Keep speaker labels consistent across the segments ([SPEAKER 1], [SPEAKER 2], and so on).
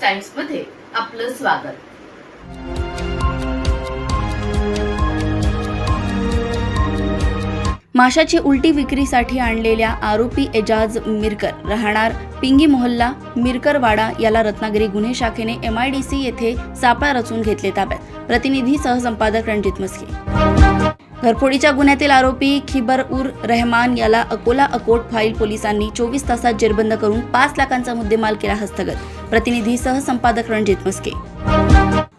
[SPEAKER 1] टाइम्समध्ये आपलं स्वागत.
[SPEAKER 2] माशाची उलटी विक्रीसाठी आणलेल्या आरोपी एजाज मिरकर राहणार पिंगी मोहल्ला मिरकरवाडा याला रत्नागिरी गुन्हे शाखेने एम आयडीसी येथे सापळा रचून घेतले ताब्यात. प्रतिनिधी सहसंपादक रणजित मस्के घरफोडीच्या गुन्ह्यातील आरोपी खिबर उर रहमान याला अकोला अकोट फाईल पोलिसांनी चोवीस तासात जेरबंद करून पाच लाखांचा मुद्देमाल केला हस्तगत. प्रतिनिधी सहसंपादक रणजित मस्के.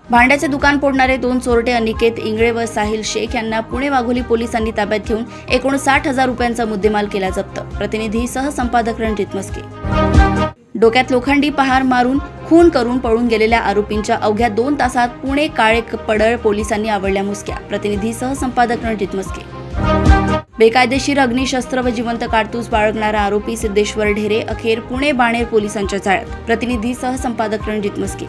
[SPEAKER 2] भांड्याचे दुकान फोडणारे दोन चोरटे अनिकेत इंगळे व साहिल शेख यांना पुणे वाघोली पोलिसांनी ताब्यात घेऊन एकूण साठ हजार रुपयांचा मुद्देमाल केला जप्त. प्रतिनिधी सहसंपादक रणजित मस्के. डोक्यात लोखंडी पहार मारून खून करून पळून गेलेल्या आरोपींच्या अवघ्या दोन तासात पुणे काळे पडळ पोलिसांनी आवडल्या मुसक्या. प्रतिनिधी सहसंपादक रणजित मुसके. बेकायदेशीर अग्निशस्त्र व जिवंत कारतूस बाळगणारा आरोपी सिद्धेश्वर ढेरे अखेर पुणे बाणेर पोलिसांच्या जाळ्यात. प्रतिनिधी सहसंपादक रणजित मुसके.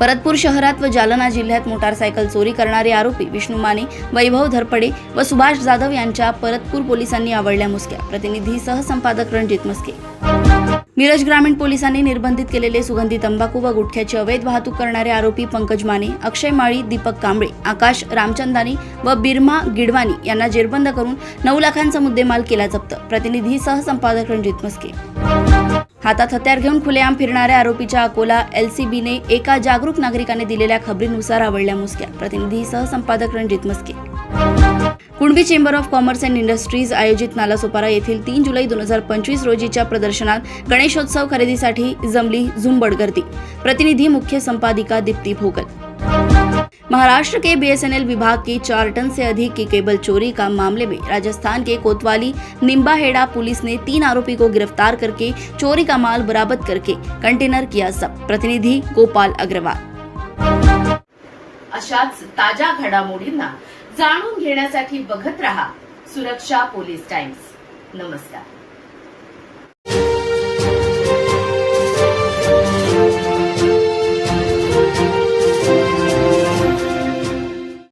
[SPEAKER 2] परतपूर शहरात व जालना जिल्ह्यात मोटारसायकल चोरी करणारे आरोपी विष्णू माने वैभव धरपडे व सुभाष जाधव यांच्या परतपूर पोलिसांनी आवडल्या मुसक्या. प्रतिनिधी सहसंपादक रणजित मुसके. मिरज ग्रामीण पोलिसांनी निर्बंधित केलेले सुगंधी तंबाखू व गुटख्याची अवैध वाहतूक करणारे आरोपी पंकज माने अक्षय माळी दीपक कांबळे आकाश रामचंदानी व बिरमा गिडवानी यांना जेरबंद करून नऊ लाखांचा मुद्देमाल केला जप्त. प्रतिनिधी सहसंपादक रणजित मस्के हातात हत्यार घेऊन खुलेआम फिरणाऱ्या आरोपीच्या अकोला एलसीबीने एका जागरूक नागरिकाने दिलेल्या खबरीनुसार आवडल्या मुसक्या. प्रतिनिधी सहसंपादक Ranjit Maske Kunbi chamber of commerce and industries आयोजित नालासोपारा येथील तीन जुलै दोन हजार पंचवीस रोजीच्या प्रदर्शनात गणेशोत्सव खरेदीसाठी जमली झुंबड गर्दी. प्रतिनिधी मुख्य संपादिका दीप्ती भोगल. महाराष्ट्र के बीएसएनएल विभाग की चार टन से अधिक की केबल चोरी का मामले में राजस्थान के कोतवाली निम्बाहेड़ा पुलिस ने तीन आरोपी को गिरफ्तार करके चोरी का माल बरामद करके कंटेनर किया सब प्रतिनिधी गोपाल अग्रवाल.
[SPEAKER 1] अशाच ताज्या घडामोडींना जाणून घेण्यासाठी बघत रहा सुरक्षा पोलीस टाइम्स. नमस्कार.